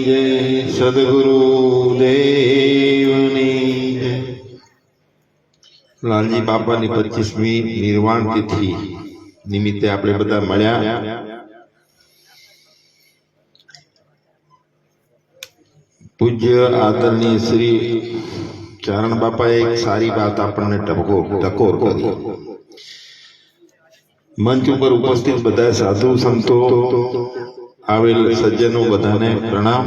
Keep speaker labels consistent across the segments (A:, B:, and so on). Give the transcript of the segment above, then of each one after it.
A: જય, સદગુરુ દેવની લાલજી બાપાની પચીસમી નિર્વાણ તિથિ નિમિત્તે આપણે બધા મળ્યા. પૂજ્ય આદરણીય શ્રી ચારણ બાપાએ એક સારી વાત આપણને ટકોર ટકોર કરી. મંચ ઉપર ઉપસ્થિત બધા સાધુ સંતો આવેલ સજ્જનો બધાને પ્રણામ.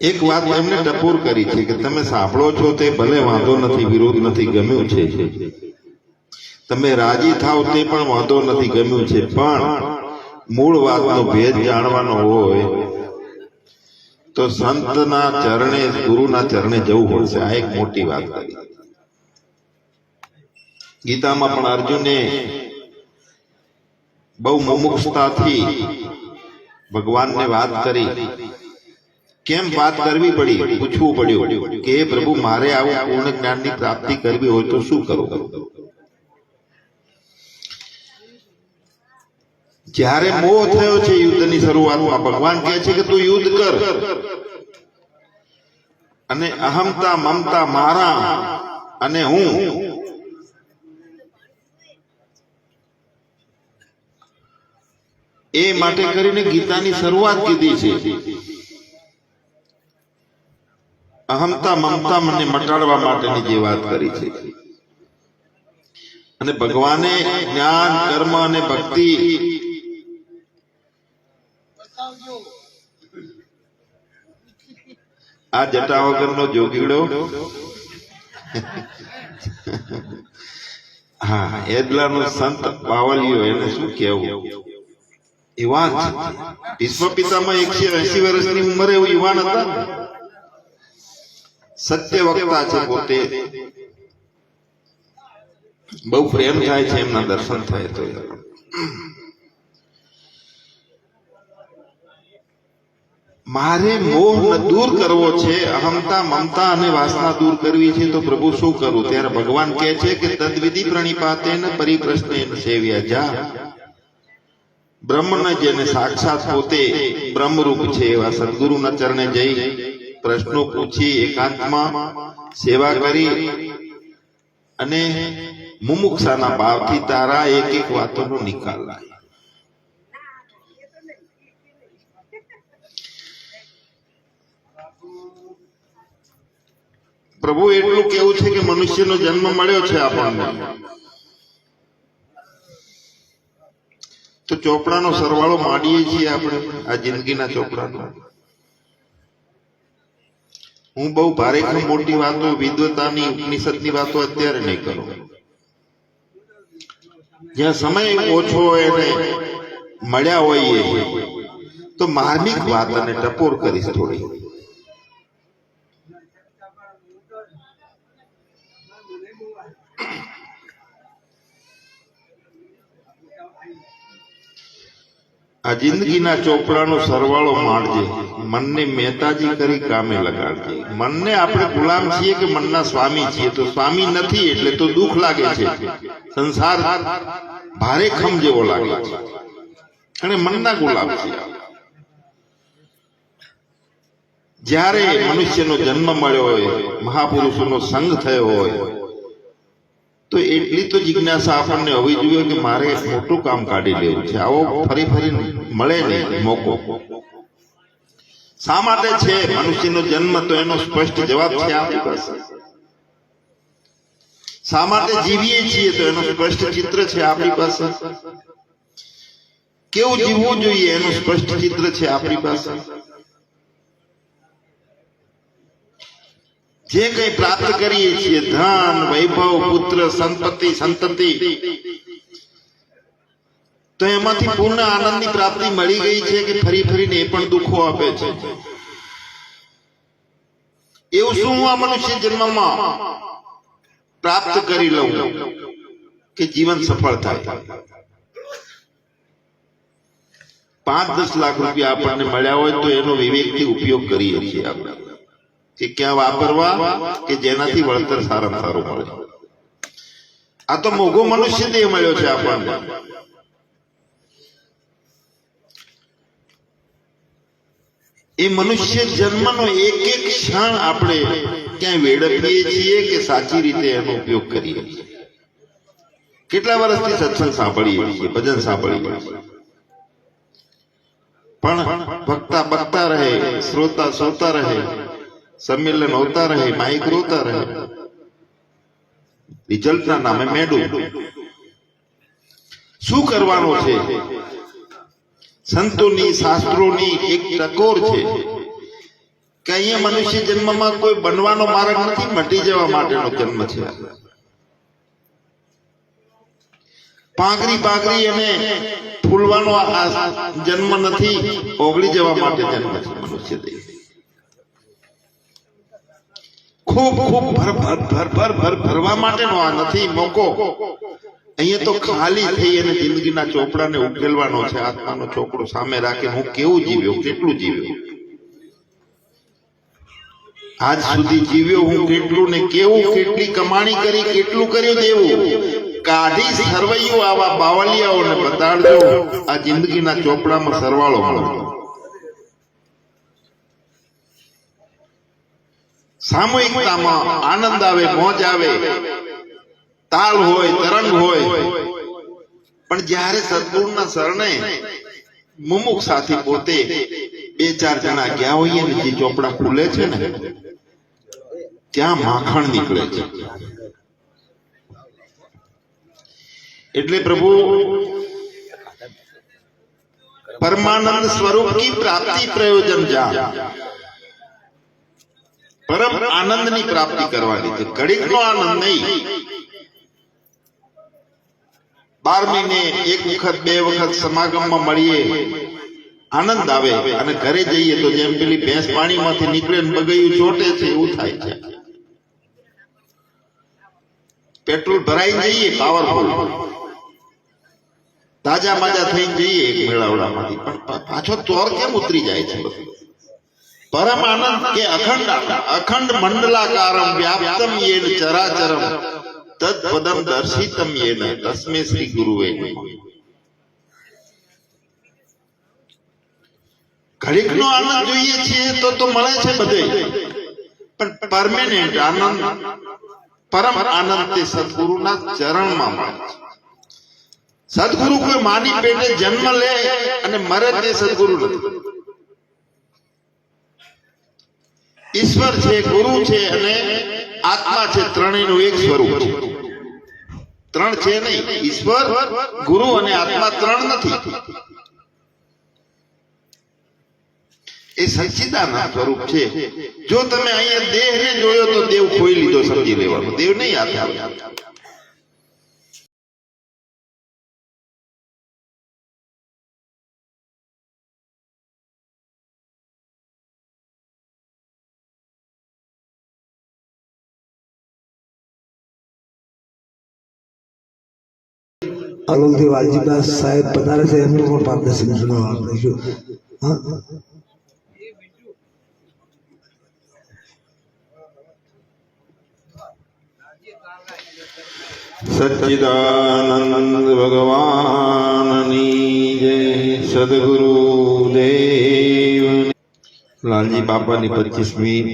A: એક વાત એમને ટપોર કરી છે કે તમે સાંભળો છો તે ભલે વાંધો નથી, વિરોધ નથી, ગમ્યું છે. તમે રાજી થાવ તે પણ વાંધો નથી, ગમ્યું છે. પણ મૂળ વાતનો ભેદ જાણવાનો હોય તો સંતના ચરણે, ગુરુના ચરણે જવું પડશે. આ એક મોટી વાત ગીતામાં પણ અર્જુને બહુ મુમુક્ષતાથી ભગવાનને વાત કરી. કેમ વાત કરવી પડી? પૂછવું પડ્યું કે પ્રભુ, મારે આવું પૂર્ણ જ્ઞાનની પ્રાપ્તિ કરવી હોય તો શું કરવું જ્યારે મોહ થયો છે યુદ્ધની શરૂઆતમાં, ભગવાન કહે છે કે, તું યુદ્ધ કર. અને અહમતા મમતા મારા અને હું એ માટે કરીને ગીતાની શરૂઆત કીધી છે. અહમતા મમતા મને મટાડવા માટેની જે વાત કરી છે. અને ભગવાને જ્ઞાન, કર્મ અને ભક્તિ આ જટા વગરનો જોગીડો? હા એદલાનો સંત પાવલિયો એને શું કેવું યુવાન ભીષ્મ પિતામાં એકસો એસી વર્ષની ઉંમરે યુવાન હતા? સત્ય વક્તા છે પોતે. બહુ પ્રેમ થાય છે એમના દર્શન થાય તો મારે મોહ દૂર કરવો છે અહમતા મમતા અને વાસના દૂર કરવી છે તો પ્રભુ શું કરું? ત્યારે ભગવાન કહે છે કે તદવિધિ પ્રણિપાતે પરિપ્રશ્ન સેવ્યા. જા. બ્રહ્મને જેને સાક્ષાત પોતે બ્રહ્મરૂપ છે એવા સદગુરુના ચરણે જઈ પ્રશ્નો પૂછી એકાંતમાં સેવા કરી અને મુમુક્ષાના ભાવથી તારા એક એક વાતોનો નિકાલ લાય. પ્રભુ એટલું કેવું છે કે મનુષ્યનો જન્મ મળ્યો છે આપણને તો ચોપડાનો સરવાળો માંડીએ છીએ આપણે, આ જિંદગીના ચોપડાનો. હું બહુ ભારે મોટી વાતો વિદ્વતાની ઉપનિષદની વાતો અત્યારે નહીં કરું. જ્યાં સમય ઓછો હોય અને મળ્યા હોઈએ તો માર્મિક વાત અને ટપોર કરીશ થોડી. આ જિંદગીના ચોપડાનો સરવાળો માણજે. મનને મહેતાજી કરી કામે લગાડજે. મનને આપણે ગુલામ છીએ કે મનના સ્વામી છીએ? તો સ્વામી નથી એટલે તો દુઃખ લાગે છે. સંસાર ભારે ખમ જેવો લાગે છે. અને મનના ગુલામ છીએ જ્યારે મનુષ્યનો જન્મ મળ્યો હોય, મહાપુરુષોનો સંગ થયો હોય તો એટલી તો જિજ્ઞાસા આપણને હોવી જોઈએ કે મારે મોટું કામ કાઢી લેવું છે. આવો ફરી ફરી મળે નહીં, મોકો. શા માટે છે? મનુષ્યનો જન્મ તો એનો સ્પષ્ટ જવાબ છે આપણી પાસે. શા માટે જીવીએ છીએ તો એનું સ્પષ્ટ ચિત્ર છે આપણી પાસે? કેવું જીવવું જોઈએ એનું સ્પષ્ટ ચિત્ર છે આપણી પાસે? જે કંઈ પ્રાપ્ત કરીએ છીએ, ધન, વૈભવ, પુત્ર, સંપત્તિ, સંતતિ, તો એમાંથી પૂર્ણ આનંદની પ્રાપ્તિ મળી ગઈ છે કે ફરી ફરીને એ પણ દુઃખો આપે છે? એવું શું હું આ મનુષ્ય જન્મમાં પ્રાપ્ત કરી લઉં કે જીવન સફળ થાય? પાંચ દસ લાખ રૂપિયા આપણને મળ્યા હોય તો એનો વિવેકથી ઉપયોગ કરીએ છીએ આપણે. કે ક્યાં વાપરવા કે જેનાથી વળતર સારામાં સારું મળે. આ તો મોઘો મનુષ્ય દેહ મળ્યો છે આપણને. એ મનુષ્ય જન્મનો એક એક ક્ષણ આપણે ક્યાંય વેડફીએ છીએ કે સાચી રીતે એનો ઉપયોગ કરીએ કેટલા વર્ષથી સત્સંગ સાંભળીએ છીએ, ભજન સાંભળીએ પણ ભક્તા બકતા રહે, શ્રોતા શ્રોતા રહે સંમેલન હોતા રહે માઇક રોતા રહે. રિઝલ્ટના નામે મેડું. શું કરવાનું છે? સંતોની, શાસ્ત્રોની એક ટકોર છે કે અહીંયા મનુષ્ય જન્મમાં કોઈ બનવાનો માર્ગ નથી, મટી જવા માટેનો જન્મ છે. પાંગરી પાંગરી અને ફૂલવાનો આ જન્મ નથી, ઓગળી જવા માટે જન્મ છે મનુષ્ય દેહ. ખૂબ ખૂબ ભર ભર ભર ભર ભર ભરવા માટેનો આ નથી મોકો. અહીંયા તો ખાલી થઈ અને જિંદગીના ચોપડાને ઉકેલવાનો છે આત્માનો ચોપડો સામે રાખે હું કેવું જીવ્યો કેટલું જીવ્યો? આજ સુધી જીવ્યો હું કેટલું ને કેવું કેટલી કમાણી કરી કેટલું કર્યું દેવું કાઢી સરવૈયું આવા બાવલિયાઓને બતાડજો આ જિંદગીના ચોપડામાં સરવાળો મળો સામૂહિકતામાં આનંદ આવે, મોજ આવે. તાલ હોય, તરંગ હોય. પણ જ્યારે સદગુરુના શરણે મુમુખ સાથી પોતે બે ચાર જણા ગયા હોઈએ ને, જે ચોપડા ખુલે છે ને, ત્યાં માખણ નીકળે છે. એટલે પ્રભુ, પરમાનંદ સ્વરૂપ કી પ્રાપ્તિ પ્રયોજન જા પરમ આનંદની પ્રાપ્તિ કરવાની છે ઘડીકનો આનંદ નહીં. બાર મહિને એક વખત, બે વખત સમાગમમાં મળીએ, આનંદ આવે અને ઘરે જઈએ તો જેમ પેલી ભેંસ પાણીમાંથી નીકળે ને બગૈયું ચોટે છે, એવું થાય છે. પેટ્રોલ ભરાઈ જઈએ પાવરફુલ તાજા માજા થઈ જઈએ એક મેળાવડામાંથી. પણ પાછો ચોર કેમ ઉતરી જાય છે પરમ કે અખંડ? અખંડ મંડલાકારમ વ્યાપ્તમ યેન ચરાચરમ. તત્પદમ દર્શિતમ યેન. તસ્મે શ્રી ગુરુવે. ઘડીકનો આનંદ જોઈએ છીએ તો તો મળે છે બધે. પણ પરમેનન્ટ આનંદ, પરમ આનંદ તે સદગુરુના ચરણમાં મળે છે. સદગુરુ કોઈ માની પેટે જન્મ લે અને મરે તે સદગુરુ નથી. ઈશ્વર છે, ગુરુ છે અને આત્મા છે, ત્રણેયનું એક સ્વરૂપ. છે ત્રણ છે નહીં, ઈશ્વર, ગુરુ અને આત્મા ત્રણ નથી. એ સચ્ચિદાનંદ સ્વરૂપ છે. જો તમે અહીંયા દેહને જોયો તો દેવ ખોઈ લીધો સમજી લેવાનો. દેવ નહીં આત્મા
B: આનંદથી વાલજીદાસ સાહેબ પધારે છે, એમનું પણ પાંચ દસ મિનિટ સુનાવવા આપીશું હા?
A: સચ્ચિદાનંદ ભગવાનની જય સદગુરુ દેવ લાલજી બાપાની પચીસમી